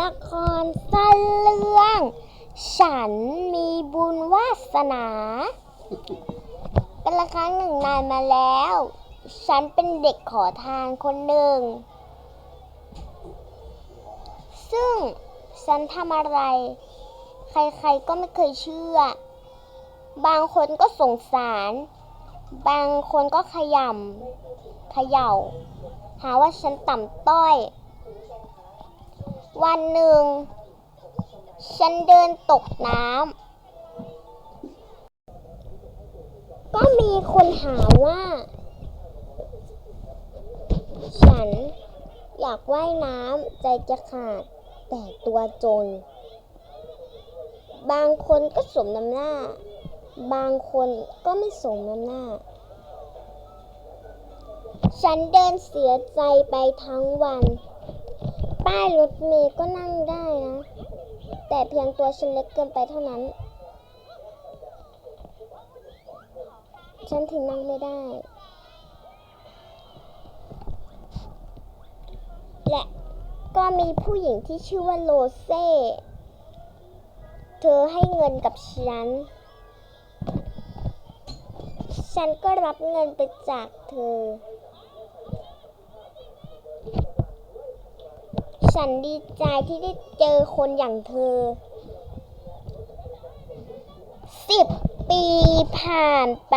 ละครสั้นเรื่อง ฉันมีบุญวาสนาเป็นละครั้งหนึ่งนานมาแล้ว ฉันเป็นเด็กขอทานคนหนึ่ง ซึ่งฉันทำอะไร ใครๆก็ไม่เคยเชื่อ บางคนก็สงสาร บางคนก็ขยำเขย่า หาว่าฉันต่ำต้อย วันหนึ่ง ฉันเดินตกน้ำก็มีคนหาว่า ฉันอยากว่ายน้ำใจจะขาดแต่ตัวจน บางคนก็สมน้ำหน้า บางคนก็ไม่สมน้ำหน้า ฉันเดินเสียใจไปทั้งวัน ป้ายรถเมย์ก็นั่งได้นะ แต่เพียงตัวฉันเล็กเกินไปเท่านั้น ฉันถึงนั่งไม่ได้ และก็มีผู้หญิงที่ชื่อว่าโรเซ่ เธอให้เงินกับฉัน ฉันก็รับเงินไปจากเธอ ฉันดีใจที่ได้เจอคนอย่างเธอ สิบปีผ่านไป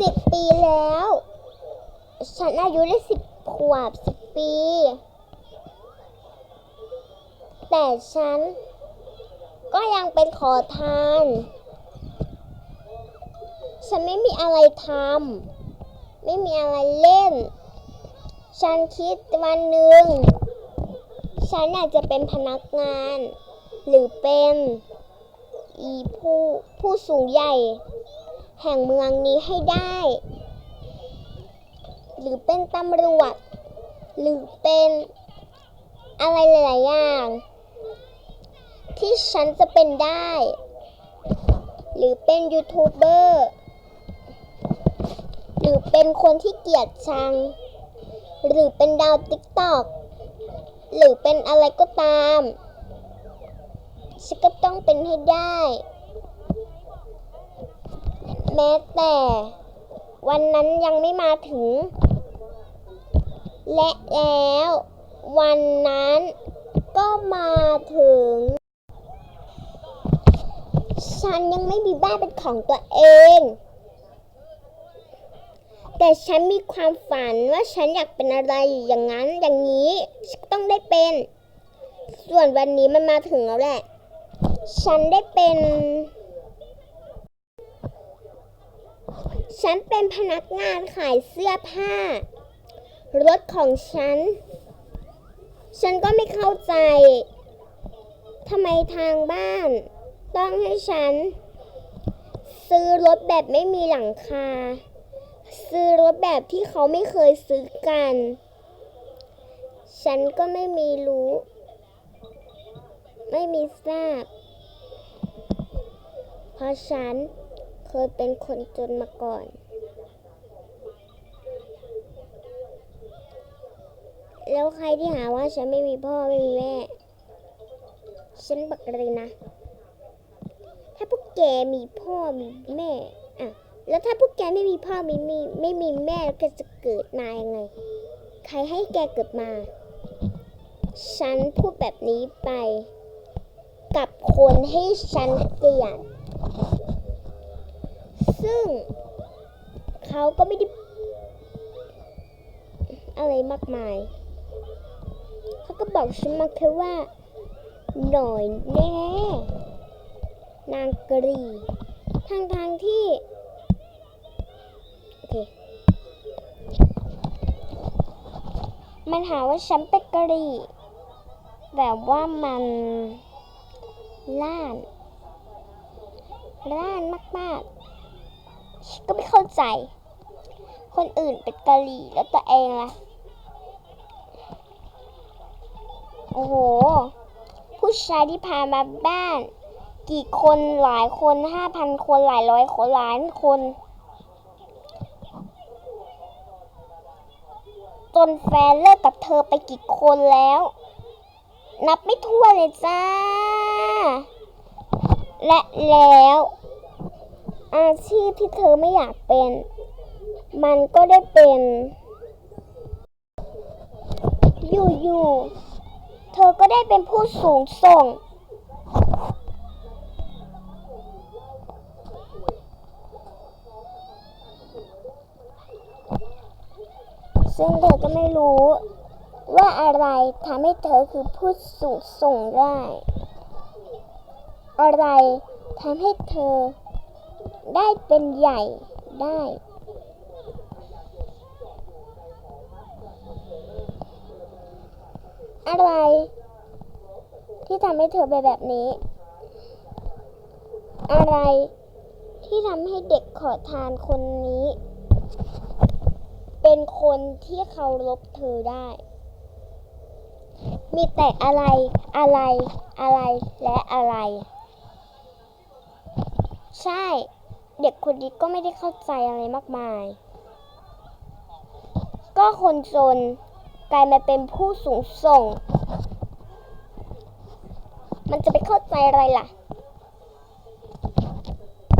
สิบปีแล้ว ฉันอายุได้สิบขวบสิบปี แต่ฉันก็ยังเป็นขอทาน ฉันไม่มีอะไรทำไม่มีอะไรเล่น ฉันคิดวันหนึ่ง ฉันอยากจะเป็นพนักงาน หรือเป็นอีผู้ผู้สูงใหญ่ แห่งเมืองนี้ให้ได้ หรือเป็นตำรวจ หรือเป็นอะไรหลาย ๆ อย่าง ที่ฉันจะเป็นได้ หรือเป็นยูทูบเบอร์ เป็นคนที่เกลียดชัง หรือเป็นดาวติ๊กตอกหรือเป็นอะไรก็ตามฉันก็ต้องเป็นให้ได้ แม้แต่ วันนั้นยังไม่มาถึง และแล้ว วันนั้นก็มาถึง ฉันยังไม่มีบ้านเป็นของตัวเอง แต่ฉันมีความฝันว่าฉันอยากเป็นอะไรอย่างนั้นอย่างนี้ต้องได้เป็น ส่วนวันนี้มันมาถึงแล้วแหละ ฉันได้เป็น ฉันเป็นพนักงานขายเสื้อผ้า รถของฉัน ฉันก็ไม่เข้าใจทำไมทางบ้าน ต้องให้ฉัน ซื้อรถแบบไม่มีหลังคา ซื้อรถแบบที่เขาไม่เคยซื้อกัน ฉันก็ไม่มีรู้ ไม่มีทราบ เพราะฉันเคยเป็นคนจนมาก่อน แล้วใครที่หาว่าฉันไม่มีพ่อไม่มีแม่ ฉันบอกเลยนะ ถ้าพวกแกมีพ่อมีแม่ อะ แล้วถ้าพวกแกไม่มีพ่อไม่มีไม่มีแม่แล้วแกจะเกิดมายังไง ใครให้แกเกิดมา ฉันพูดแบบนี้ไป กับคนให้ฉันเกลียด ซึ่ง เขาก็ไม่ได้อะไรมากมาย เขาก็บอกฉันมาแค่ว่า หน่อยแน่ นางกรีทางทางที่ โอเค มันหาว่าฉันเป็นกะหรี่แบบว่ามันล้านล้านมากๆฉันก็ไม่เข้าใจ คนอื่นเป็นกะหรี่แล้วตัวเองล่ะ โอ้โห ผู้ชายที่พามาบ้าน กี่คนหลายคนห้าพันคนหลายร้อยคนหลายคน จนแฟนเลิกกับเธอไปกี่คนแล้ว นับไม่ถ้วนเลยจ้า และแล้ว อาชีพที่เธอไม่อยากเป็น มันก็ได้เป็น อยู่ๆ เธอก็ได้เป็นผู้สูงส่ง ซึ่งเธอก็ไม่รู้ ว่าอะไรทำให้เธอคือผู้สูงส่งได้ อะไรทำให้เธอ ได้เป็นใหญ่ได้ อะไร ที่ทำให้เธอเป็นแบบนี้ อะไรที่ทำให้เด็กขอทานคนนี้ เป็นคนที่เคารพเธอได้ มีแต่อะไรอะไรอะไรและอะไร ใช่ เด็กคนนี้ก็ไม่ได้เข้าใจอะไรมากมาย ก็คนจนกลายมาเป็นผู้สูงส่ง มันจะไปเข้าใจอะไรล่ะ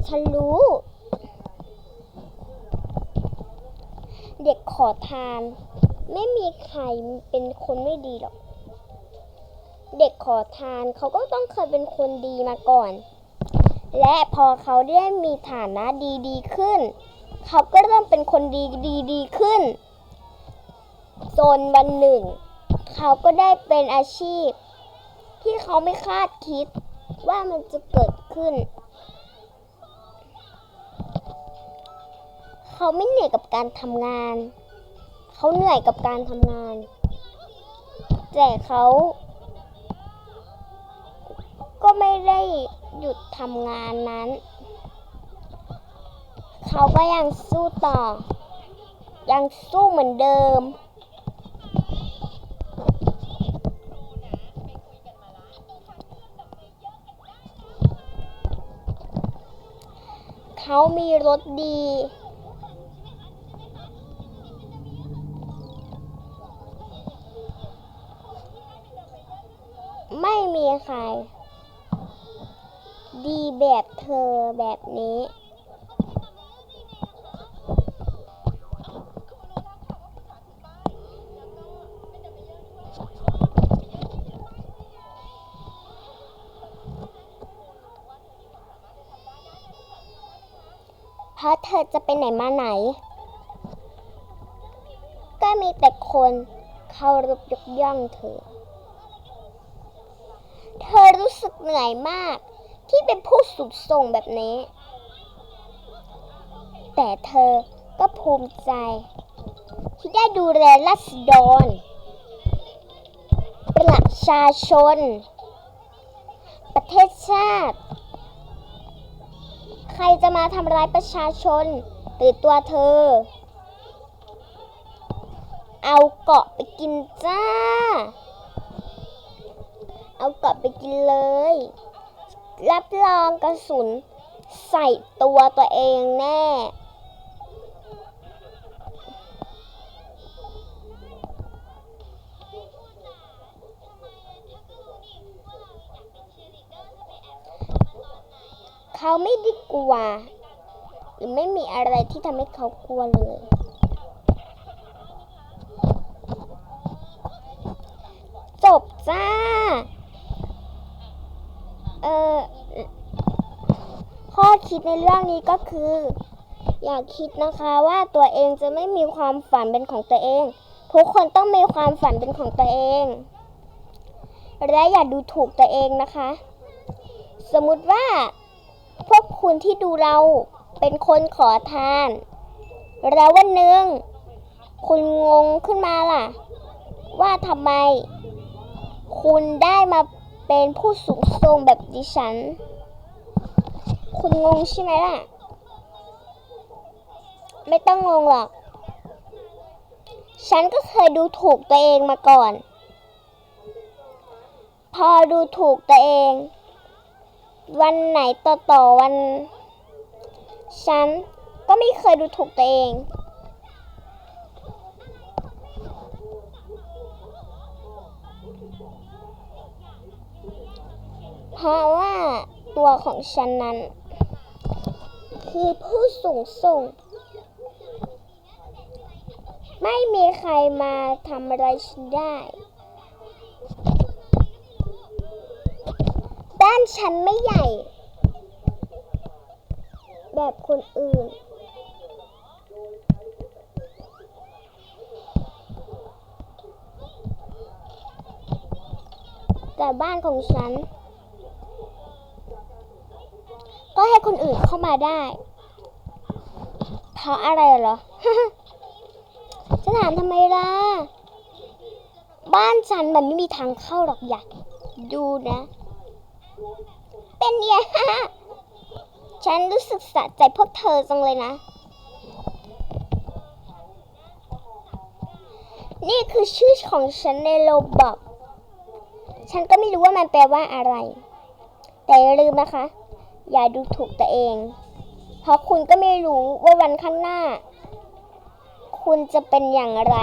ฉันรู้ เด็กขอทาน ไม่มีใครเป็นคนไม่ดีหรอก เด็กขอทานเขาก็ต้องเคยเป็นคนดีมาก่อน และพอเขาได้มีฐานะดีดีขึ้น เขาก็เริ่มเป็นคนดีดีดีขึ้นจนวันหนึ่ง เขาก็ได้เป็นอาชีพ ที่เขาไม่คาดคิดว่ามันจะเกิดขึ้น เขาไม่เหนื่อยกับการทำงาน เขาเหนื่อยกับการทำงาน แต่เขาก็ไม่ได้หยุดทำงานนั้น เขาก็ยังสู้ต่อ ยังสู้เหมือนเดิม เขามีรถดี ไม่มี ใคร ดีแบบเธอแบบนี้เพราะเธอจะไปไหนมาไหน ก็มีแต่คนเคารพยกย่องเธอ เธอรู้สึก เหนื่อยมาก ที่เป็นผู้สุดส่งแบบนี้ แต่เธอก็ภูมิใจ ที่ได้ดูแลรัษฎรประชาชน ประเทศชาติ ใครจะมาทำร้ายประชาชนตื่นตัวเธอ เอาเกาะไปกินจ้า เอากลับไปกินเลย รับรองกระสุนใส่ตัวตัวเองแน่เขาไม่ได้กลัวหรือไม่มีอะไรที่ทำให้เขากลัวเลย จบจ้า เออข้อคิด ในเรื่องนี้ก็คือ อย่าคิดนะคะว่าตัวเองจะไม่มีความฝันเป็นของตัวเอง ทุกคนต้องมีความฝันเป็นของตัวเอง และอย่าดูถูกตัวเองนะคะ สมมุติว่า พวกคุณที่ดูเราเป็นคนขอทาน แล้ววันหนึ่งคุณงงขึ้นมาล่ะ ว่าทำไม คุณได้มาเป็นผู้สูงส่งแบบดิฉัน คุณงงใช่ไหมล่ะ ไม่ต้องงงหรอก ฉันก็เคยดูถูกตัวเองมาก่อน พอดูถูกตัวเอง วันไหนต่อต่อวัน ฉันก็ไม่เคยดูถูกตัวเองเพราะว่าตัวของฉันนั้น คือผู้สูงส่ง ไม่มีใครมาทำอะไรฉันได้บ้านฉันไม่ใหญ่ แบบคนอื่น แต่บ้านของฉัน ก็ให้คนอื่นเข้ามาได้ เพราะอะไรเหรอจะถามทำไมล่ะ บ้านฉันมันไม่มีทางเข้าหรอกอยากดูนะ เป็นไงฉันรู้สึกสะใจพวกเธอจังเลยนะ นี่คือชื่อของฉันในโลบอกฉันก็ไม่รู้ว่ามันแปลว่าอะไร แต่อย่าลืมนะคะ อย่าดูถูกตัวเอง เพราะคุณก็ไม่รู้ว่าวันข้างหน้า คุณจะเป็นอย่างไร